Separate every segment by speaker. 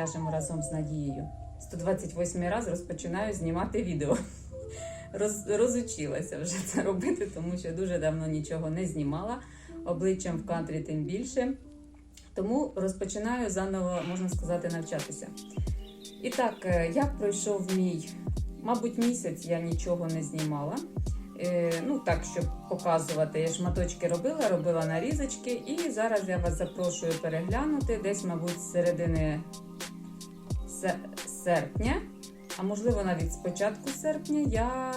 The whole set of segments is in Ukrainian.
Speaker 1: В'яжемо разом з Надією. 128 раз розпочинаю знімати відео. Роз, розучилася вже це робити, тому що дуже давно нічого не знімала. Обличчям в кадрі тим більше. Тому розпочинаю заново, можна сказати, навчатися. І так, е, як пройшов мій, мабуть, місяць я нічого не знімала. Е, ну так, щоб показувати, я шматочки робила, робила нарізочки, і зараз я вас запрошую переглянути десь, мабуть, з середини серпня, а можливо навіть з початку серпня. Я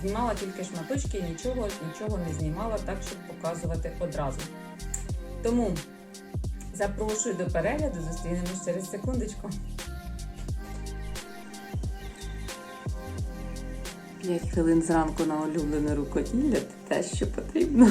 Speaker 1: знімала тільки шматочки і нічого, нічого не знімала, так щоб показувати одразу. Тому запрошую до перегляду, зустрінемось через секундочку. 5 хвилин зранку на улюблене рукоділля те, що потрібно.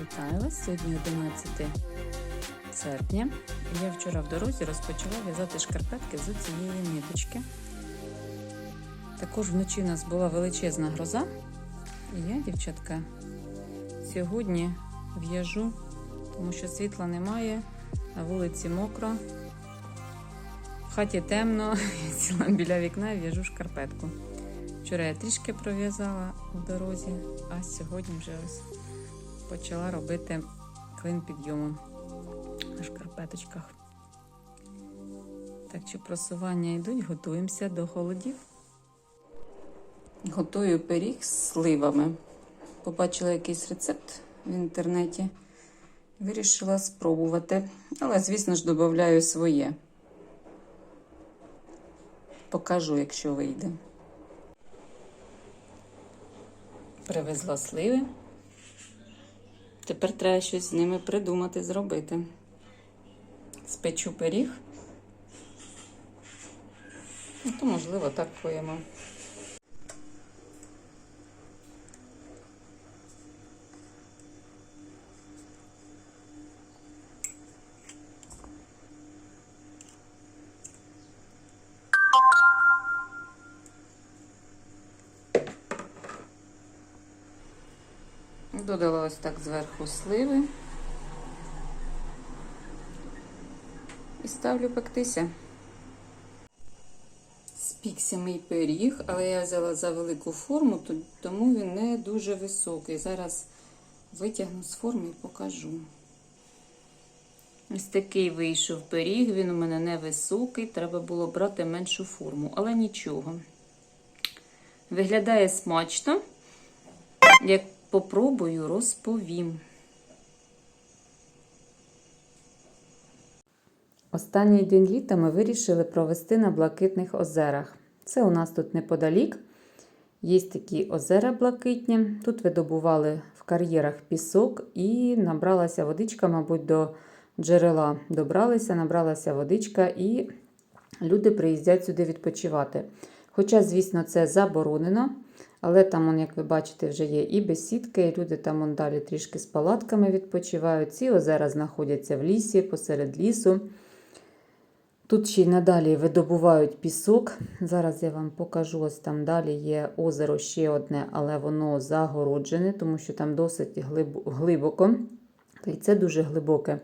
Speaker 1: Вітаю вас сьогодні 11 серпня. Я вчора в дорозі розпочала в'язати шкарпетки з цієї ниточки. Також вночі у нас була величезна гроза. І я, дівчатка, сьогодні в'яжу, тому що світла немає, на вулиці мокро, в хаті темно, я сіла біля вікна і в'яжу шкарпетку. Вчора я трішки пров'язала в дорозі, а сьогодні вже ось почала робити клин підйому на шкарпеточках. Так що просування йдуть, готуємося до холодів. Готую пиріг з сливами. Побачила якийсь рецепт в інтернеті. Вирішила спробувати. Але, звісно ж, додаю своє. Покажу, якщо вийде. Привезла сливи. Тепер треба щось з ними придумати, зробити. Спечу пиріг. Ну, то, можливо, так поїмо. Додала ось так зверху сливи. І ставлю пектися. Спікся мій пиріг, але я взяла за велику форму, тому він не дуже високий. Зараз витягну з форми і покажу. Ось такий вийшов пиріг, він у мене невисокий, треба було брати меншу форму, але нічого. Виглядає смачно. Як попробую, розповім. Останній день літа ми вирішили провести на Блакитних озерах. Це у нас тут неподалік. Є такі озера блакитні. Тут видобували в кар'єрах пісок і набралася водичка, мабуть, до джерела добралися, набралася водичка, і люди приїздять сюди відпочивати. Хоча, звісно, це заборонено. Але там, он, як ви бачите, вже є і бесідки, і люди там он, далі трішки з палатками відпочивають. Ці озера знаходяться в лісі, посеред лісу. Тут ще й надалі видобувають пісок. Зараз я вам покажу. Ось там далі є озеро ще одне, але воно загороджене, тому що там досить глиб- глибоко. Й це дуже глибоке.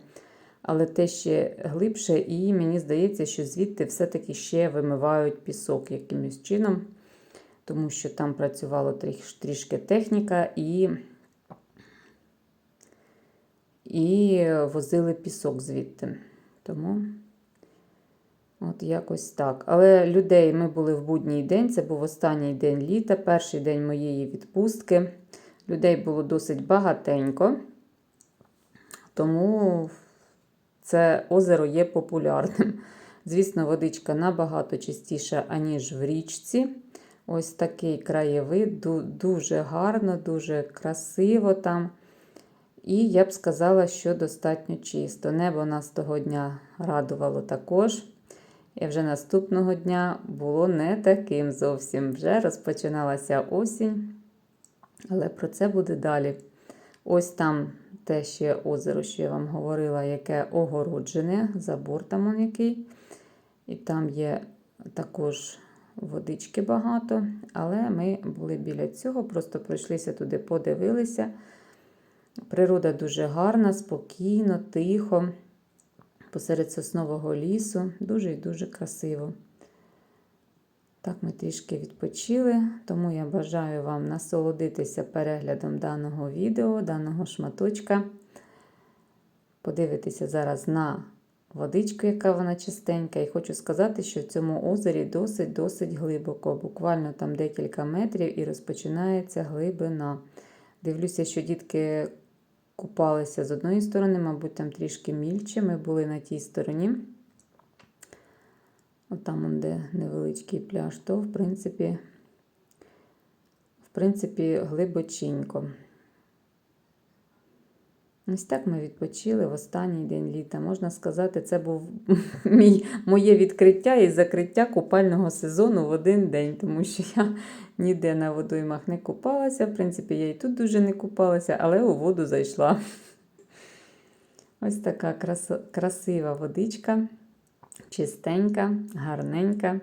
Speaker 1: Але те ще глибше, і мені здається, що звідти все-таки ще вимивають пісок якимось чином, тому що там працювала трішки техніка і, і возили пісок звідти. Тому. От якось так. Але людей ми були в будній день, це був останній день літа, перший день моєї відпустки. Людей було досить багатенько, тому це озеро є популярним. Звісно, водичка набагато чистіша, аніж в річці. Ось такий краєвид, дуже гарно, дуже красиво там. І я б сказала, що достатньо чисто. Небо нас того дня радувало також. І вже наступного дня було не таким зовсім. Вже розпочиналася осінь, але про це буде далі. Ось там те ще озеро, що я вам говорила, яке огороджене, забор там який. І там є також водички багато. Але ми були біля цього, просто пройшлися туди, подивилися. Природа дуже гарна, спокійно, тихо посеред соснового лісу. Дуже і дуже красиво. Так, ми трішки відпочили, тому я бажаю вам насолодитися переглядом даного відео, даного шматочка. Подивитися зараз на водичку, яка вона чистенька. І хочу сказати, що в цьому озері досить-досить глибоко. Буквально там декілька метрів і розпочинається глибина. Дивлюся, що дітки купалися з одної сторони, мабуть, там трішки мільче. Ми були на тій стороні. Отам, де невеличкий пляж, то, в принципі, в принципі, глибоченько. Ось так ми відпочили в останній день літа. Можна сказати, це був мій, моє відкриття і закриття купального сезону в один день, тому що я ніде на водоймах не купалася. В принципі, я і тут дуже не купалася, але у воду зайшла. Ось така краса, красива водичка, чистенька, гарненька.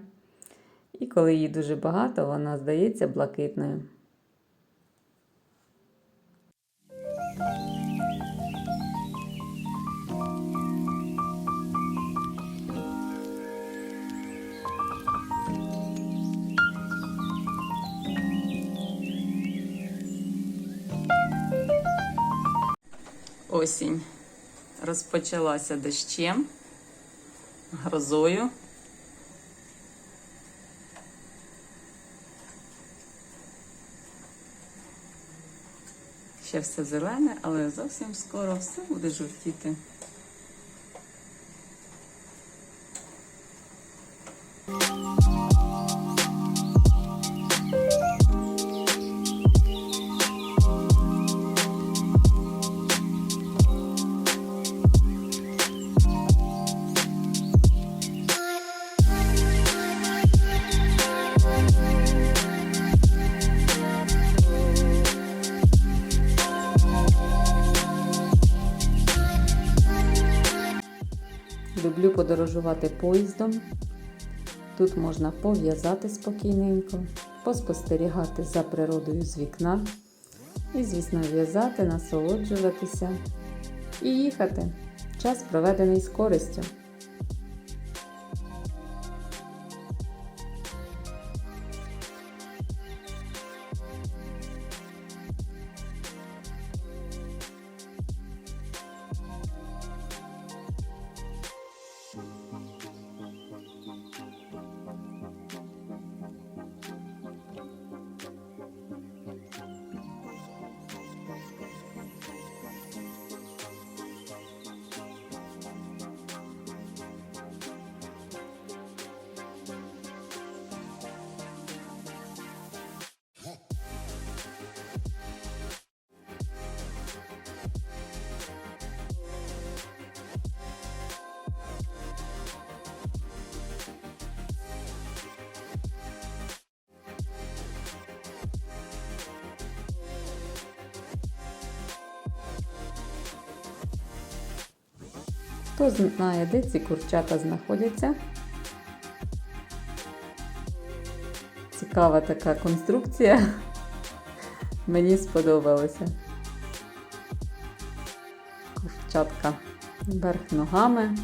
Speaker 1: І коли її дуже багато, вона здається блакитною. Осінь розпочалася дощем, грозою. Ще все зелене, але зовсім скоро все буде жовтіти. Подорожувати поїздом. Тут можна пов'язати спокійненько, поспостерігати за природою з вікна. І, звісно, в'язати, насолоджуватися і їхати. Час проведений з користю. Хто знає, де ці курчата знаходяться? Цікава така конструкція. Мені сподобалося. Курчатка вверх ногами.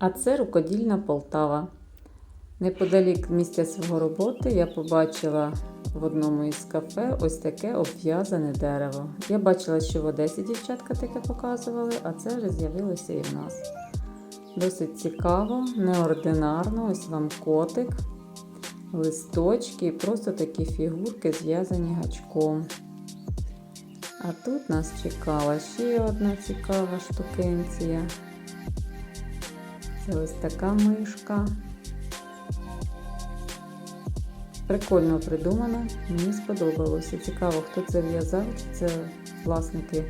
Speaker 1: А це рукодільна Полтава. Неподалік місця свого роботи я побачила в одному із кафе ось таке обв'язане дерево. Я бачила, що в Одесі дівчатка таке показували, а це вже з'явилося і в нас. Досить цікаво, неординарно. Ось вам котик, листочки і просто такі фігурки зв'язані гачком. А тут нас чекала ще одна цікава штукенція. Ось така мишка. Прикольно придумано, мені сподобалося. Цікаво, хто це в'язав, чи це власники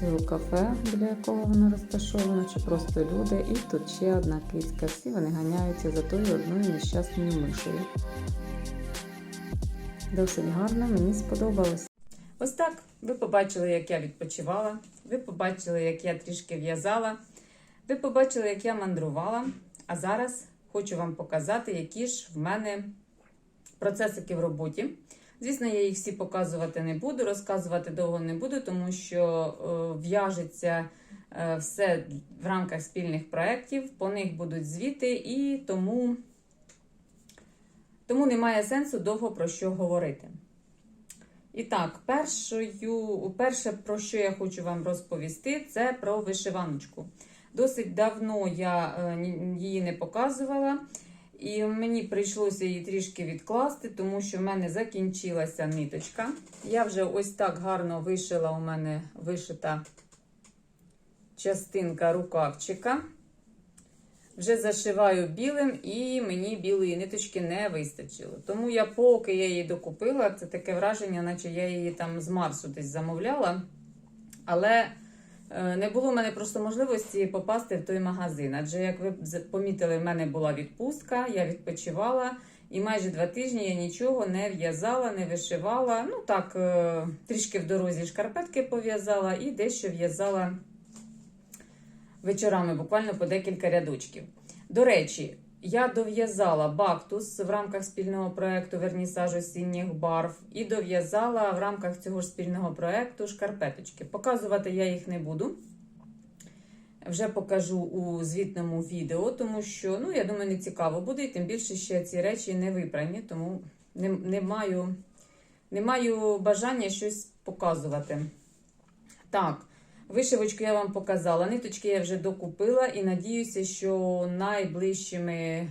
Speaker 1: цього кафе, біля якого воно розташовано, чи просто люди. І тут ще одна кицька. Всі вони ганяються за тою одною нещасною мишею. Досить гарно, мені сподобалось. Ось так. Ви побачили, як я відпочивала. Ви побачили, як я трішки в'язала. Ви побачили, як я мандрувала. А зараз хочу вам показати, які ж в мене процесики в роботі. Звісно, я їх всі показувати не буду, розказувати довго не буду, тому що е, в'яжеться е, все в рамках спільних проєктів, по них будуть звіти, і тому, тому немає сенсу довго про що говорити. І так, першою, перше, про що я хочу вам розповісти, це про вишиваночку. Досить давно я е, її не показувала, і мені прийшлося її трішки відкласти, тому що в мене закінчилася ниточка. Я вже ось так гарно вишила, у мене вишита частинка рукавчика. Вже зашиваю білим, і мені білої ниточки не вистачило. Тому я, поки я її докупила, це таке враження, наче я її там з Марсу десь замовляла. Але не було в мене просто можливості попасти в той магазин. Адже, як ви помітили, в мене була відпустка, я відпочивала, і майже два тижні я нічого не в'язала, не вишивала. Ну так, е, трішки в дорозі шкарпетки пов'язала і дещо в'язала вечорами, буквально по декілька рядочків. До речі, я дов'язала бактус в рамках спільного проекту Вернісаж осінніх барв і дов'язала в рамках цього ж спільного проекту шкарпеточки. Показувати я їх не буду. Вже покажу у звітному відео, тому що, ну, я думаю, не цікаво буде, і тим більше ще ці речі не випрані, тому не, не, маю, не маю бажання щось показувати. Так, Вишивочку я вам показала. Ниточки я вже докупила і надіюся, що найближчими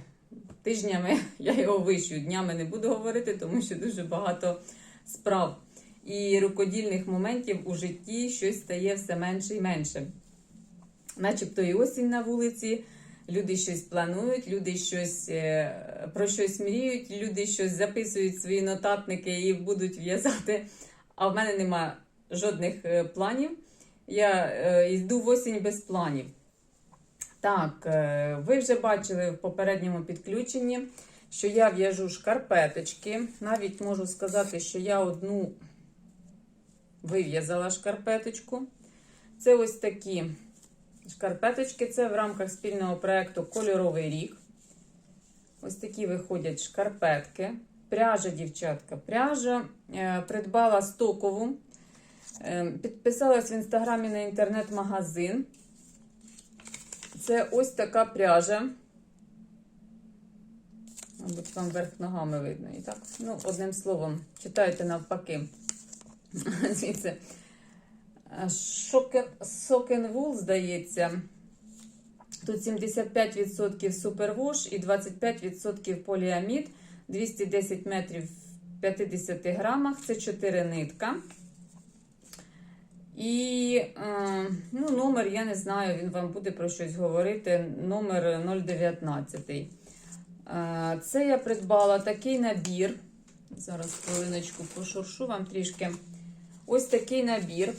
Speaker 1: тижнями я його вишию. Днями не буду говорити, тому що дуже багато справ і рукодільних моментів у житті щось стає все менше і менше. Начебто і осінь на вулиці, люди щось планують, люди щось е, про щось мріють, люди щось записують свої нотатники і будуть в'язати. А в мене нема жодних е, планів. Я е, йду в осінь без планів. Так, е, ви вже бачили в попередньому підключенні, що я в'яжу шкарпеточки. Навіть можу сказати, що я одну вив'язала шкарпеточку. Це ось такі шкарпеточки. Це в рамках спільного проєкту Кольоровий рік. Ось такі виходять шкарпетки. пряжа, дівчатка. Пряжа е, придбала стокову. Е, підписалась в інстаграмі на інтернет-магазин. Це ось така пряжа. Мабуть, вам верх ногами видно. І так, ну, одним словом, читайте навпаки. Звідси. Сокен Вул, здається. Тут 75% супервош і 25% поліамід, 210 метрів в 50 грамах. Це 4 нитка. І е, ну, номер, я не знаю, він вам буде про щось говорити. Номер 019. Е, це я придбала такий набір. Зараз хвилиночку пошуршу вам трішки. Ось такий набір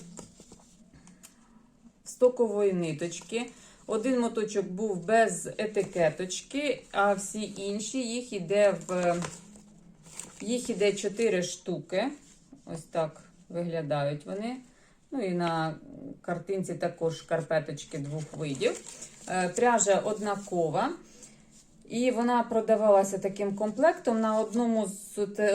Speaker 1: стокової ниточки. Один моточок був без етикеточки, а всі інші їх іде в їх іде 4 штуки. Ось так виглядають вони. Ну і на картинці також шкарпеточки двох видів. Е, Пряжа однакова. І вона продавалася таким комплектом. На одному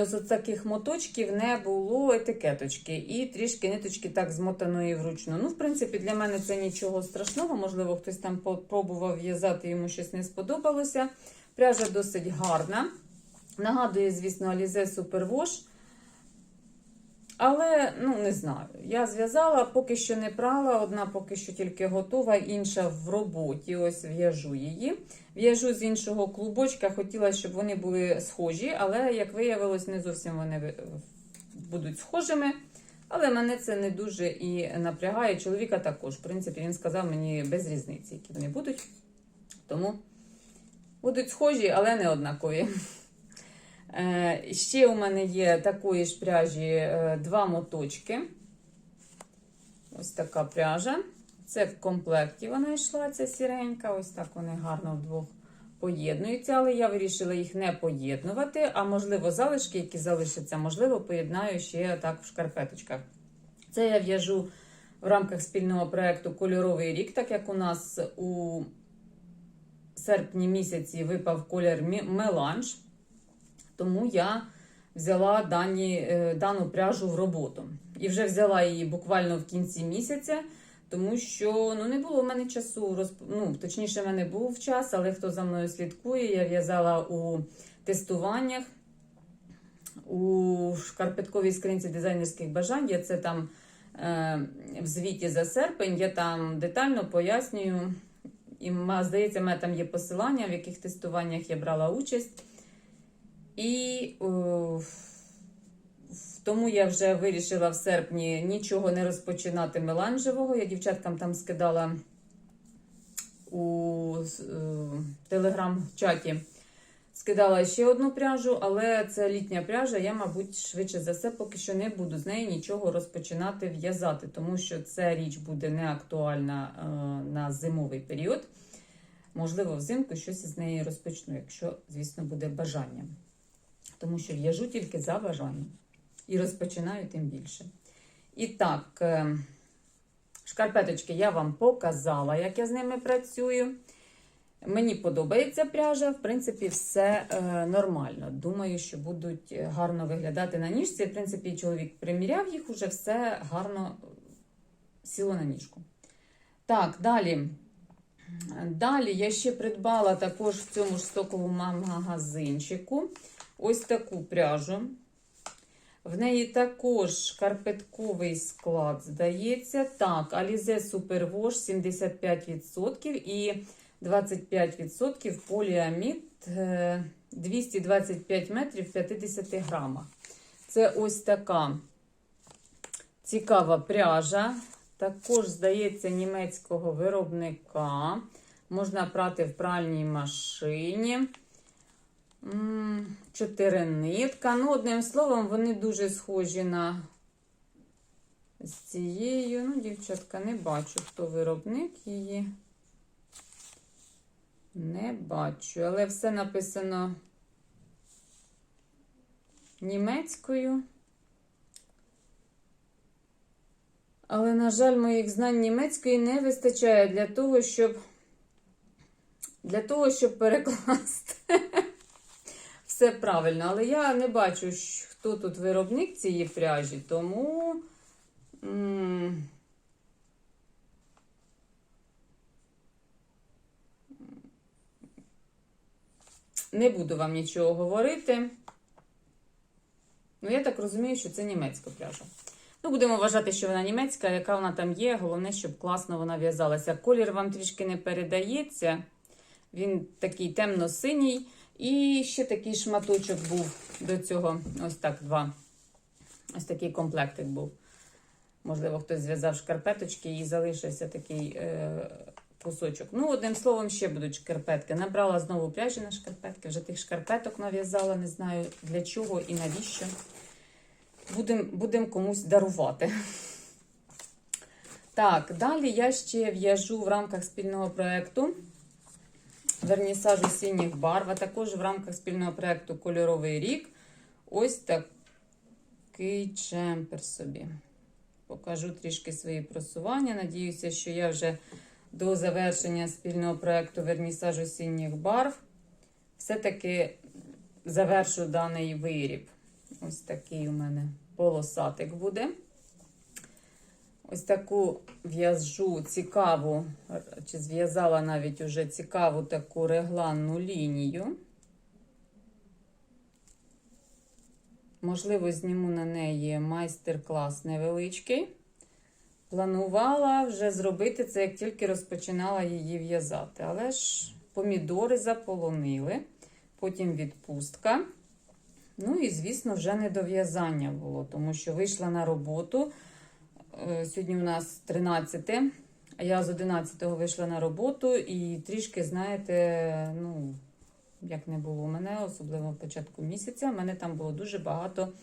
Speaker 1: з таких моточків не було етикеточки. І трішки ниточки так змотаної вручну. Ну, в принципі, для мене це нічого страшного. Можливо, хтось там пробував в'язати, йому щось не сподобалося. Пряжа досить гарна. Нагадує, звісно, Alize Superwash. Але, ну, не знаю. Я зв'язала, поки що не прала, одна поки що тільки готова, інша в роботі. Ось в'яжу її. В'яжу з іншого клубочка. Хотіла, щоб вони були схожі, але, як виявилось, не зовсім вони будуть схожими. Але мене це не дуже і напрягає. Чоловіка також. В принципі, він сказав мені без різниці, які вони будуть. Тому будуть схожі, але не однакові. Е, Ще у мене є такої ж пряжі е, два моточки. Ось така пряжа. Це в комплекті вона йшла, ця сіренька. Ось так вони гарно вдвох поєднуються, але я вирішила їх не поєднувати. А можливо, залишки, які залишаться, можливо, поєднаю ще так в шкарпеточках. Це я в'яжу в рамках спільного проєкту Кольоровий рік, так як у нас у серпні місяці випав колір меланж. Тому я взяла дані, е, дану пряжу в роботу. І вже взяла її буквально в кінці місяця, тому що ну, не було в мене часу. Розп... Ну, точніше, в мене був час, але хто за мною слідкує, я в'язала у тестуваннях у шкарпетковій скринці дизайнерських бажань. Я це там е, в звіті за серпень, я там детально пояснюю. І здається, в мене там є посилання, в яких тестуваннях я брала участь. І о, в- тому я вже вирішила в серпні нічого не розпочинати меланжевого. Я дівчаткам там скидала у е, телеграм-чаті. Скидала ще одну пряжу, але це літня пряжа. Я, мабуть, швидше за все, поки що не буду з неї нічого розпочинати в'язати, тому що ця річ буде не актуальна е, на зимовий період. Можливо, взимку щось із неї розпочну, якщо, звісно, буде бажання. Тому що в'яжу тільки за бажанням. І розпочинаю тим більше. І так, е, шкарпеточки я вам показала, як я з ними працюю. Мені подобається пряжа, в принципі, все е, нормально. Думаю, що будуть гарно виглядати на ніжці. В принципі, чоловік приміряв їх, уже все гарно сіло на ніжку. Так, далі. Далі я ще придбала також в цьому ж стоковому магазинчику ось таку пряжу. В неї також шкарпетковий склад, здається. Так, Alize Superwash 75% і 25% поліамід е, 225 метрів 50 грамах. Це ось така цікава пряжа. Також, здається, німецького виробника. Можна прати в пральній машині. М, Чотири нитка. Ну, одним словом, вони дуже схожі на з цією. Ну, дівчатка, не бачу, хто виробник її. Не бачу, але все написано німецькою. Але, на жаль, моїх знань німецької не вистачає для того, щоб для того, щоб перекласти все правильно, але я не бачу, хто тут виробник цієї пряжі, тому. Не буду вам нічого говорити. Ну, я так розумію, що це німецька пряжа. Ну, будемо вважати, що вона німецька, яка вона там є. Головне, щоб класно вона в'язалася. Колір вам трішки не передається. Він такий темно-синій. І ще такий шматочок був до цього. Ось так, два. Ось такий комплектик був. Можливо, хтось зв'язав шкарпеточки і залишився такий е, кусочок. Ну, одним словом, ще будуть шкарпетки. Набрала знову пряжі на шкарпетки, вже тих шкарпеток нав'язала, не знаю для чого і навіщо. Будемо будем комусь дарувати. Так, далі я ще в'яжу в рамках спільного проєкту вернісаж осінніх барв, а також в рамках спільного проєкту Кольоровий рік. Ось такий чемпер собі. Покажу трішки свої просування. Надіюся, що я вже до завершення спільного проєкту Вернісаж осінніх барв все-таки завершу даний виріб. Ось такий у мене полосатик буде. Ось таку в'яжу цікаву, чи зв'язала навіть уже цікаву таку регланну лінію. Можливо, зніму на неї майстер-клас невеличкий. Планувала вже зробити це, як тільки розпочинала її в'язати. Але ж помідори заполонили, потім відпустка. Ну і, звісно, вже не до в'язання було, тому що вийшла на роботу. Е, Сьогодні у нас 13, а я з 11-го вийшла на роботу і трішки, знаєте, ну, як не було у мене, особливо в початку місяця, в мене там було дуже багато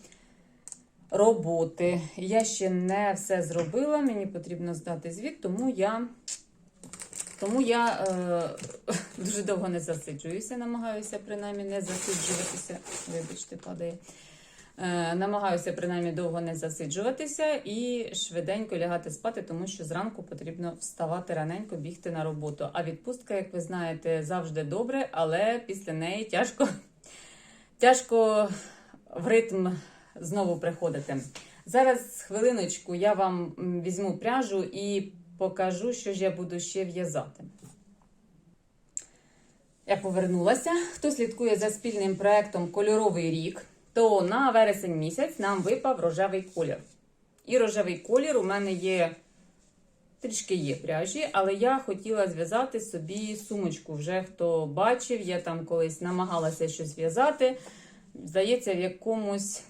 Speaker 1: роботи. Я ще не все зробила, мені потрібно здати звіт, тому я, тому я е, дуже довго не засиджуюся, намагаюся принаймні не засиджуватися. Вибачте, падає. Е, намагаюся принаймні довго не засиджуватися і швиденько лягати спати, тому що зранку потрібно вставати раненько, бігти на роботу. А відпустка, як ви знаєте, завжди добре, але після неї тяжко, тяжко в ритм знову приходити. Зараз хвилиночку я вам візьму пряжу і покажу, що ж я буду ще в'язати. Я повернулася. Хто слідкує за спільним проектом Кольоровий рік, то на вересень місяць нам випав рожевий колір. І рожевий колір у мене є трішки є пряжі, але я хотіла зв'язати собі сумочку. Вже хто бачив, я там колись намагалася щось в'язати. Здається, в якомусь,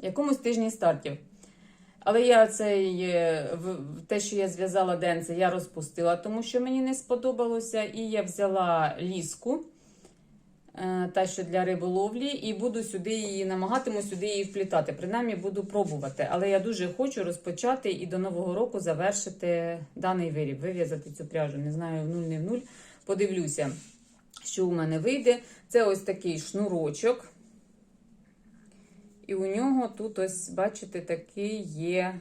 Speaker 1: якомусь тижні стартів. Але я цей, е, те, що я зв'язала денце, я розпустила, тому що мені не сподобалося. І я взяла ліску, та, що для риболовлі, і буду сюди її намагатиму сюди її вплітати. Принаймні буду пробувати. Але я дуже хочу розпочати і до Нового року завершити даний виріб, вив'язати цю пряжу. Не знаю, в нуль, не в нуль. Подивлюся, що у мене вийде. Це ось такий шнурочок. І у нього тут ось, бачите, такий є.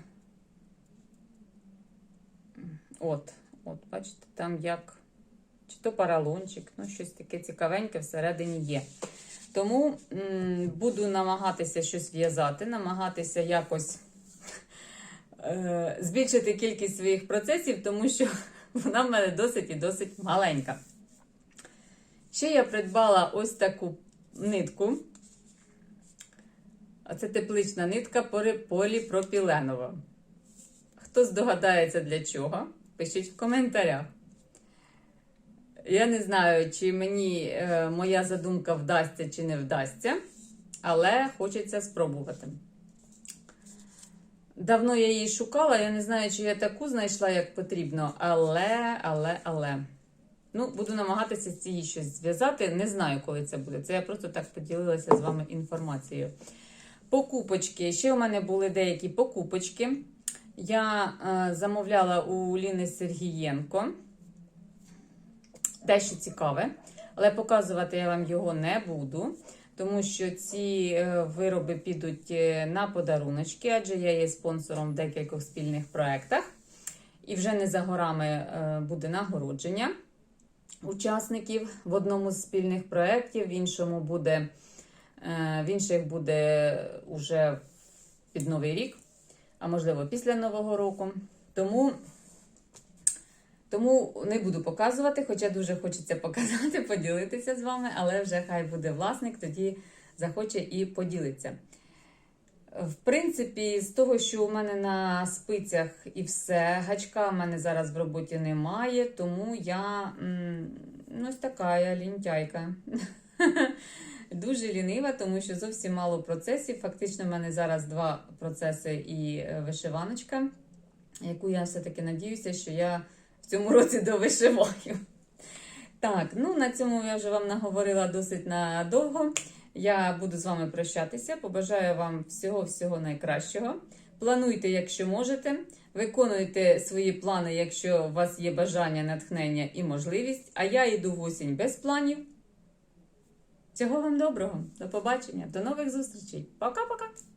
Speaker 1: От, от, бачите, там як то паралончик, ну щось таке цікавеньке всередині є. Тому м, буду намагатися щось в'язати, намагатися якось е, збільшити кількість своїх процесів, тому що вона в мене досить і досить маленька. Ще я придбала ось таку нитку. Це теплична нитка полі- поліпропіленова. Хто здогадається для чого, пишіть в коментарях. Я не знаю, чи мені е, моя задумка вдасться чи не вдасться, але хочеться спробувати. Давно я її шукала, я не знаю, чи я таку знайшла, як потрібно, але, але, але. Ну, буду намагатися з цієї щось зв'язати. Не знаю, коли це буде. Це я просто так поділилася з вами інформацією. Покупочки. Ще у мене були деякі покупочки. Я е, замовляла у Ліни Сергієнко. Дещо цікаве, але показувати я вам його не буду, тому що ці е, вироби підуть е, на подаруночки, адже я є спонсором в декількох спільних проєктах. І вже не за горами е, буде нагородження. учасників в одному з спільних проєктів, в іншому буде, в інших буде уже під Новий рік, а можливо після Нового року. Тому, тому не буду показувати, хоча дуже хочеться показати, поділитися з вами, але вже хай буде власник, тоді захоче і поділиться. В принципі, з того, що у мене на спицях і все, гачка в мене зараз в роботі немає, тому я ну, ось така я лінтяйка. Дуже лінива, тому що зовсім мало процесів. Фактично, в мене зараз два процеси і е, вишиваночка, яку я все-таки надіюся, що я цьому році довишиваю. Так, ну на цьому я вже вам наговорила досить надовго. Я буду з вами прощатися. Побажаю вам всього-всього найкращого. Плануйте, якщо можете. Виконуйте свої плани, якщо у вас є бажання, натхнення і можливість. А я йду в осінь без планів. Всього вам доброго, до побачення, до нових зустрічей. Пока-пока!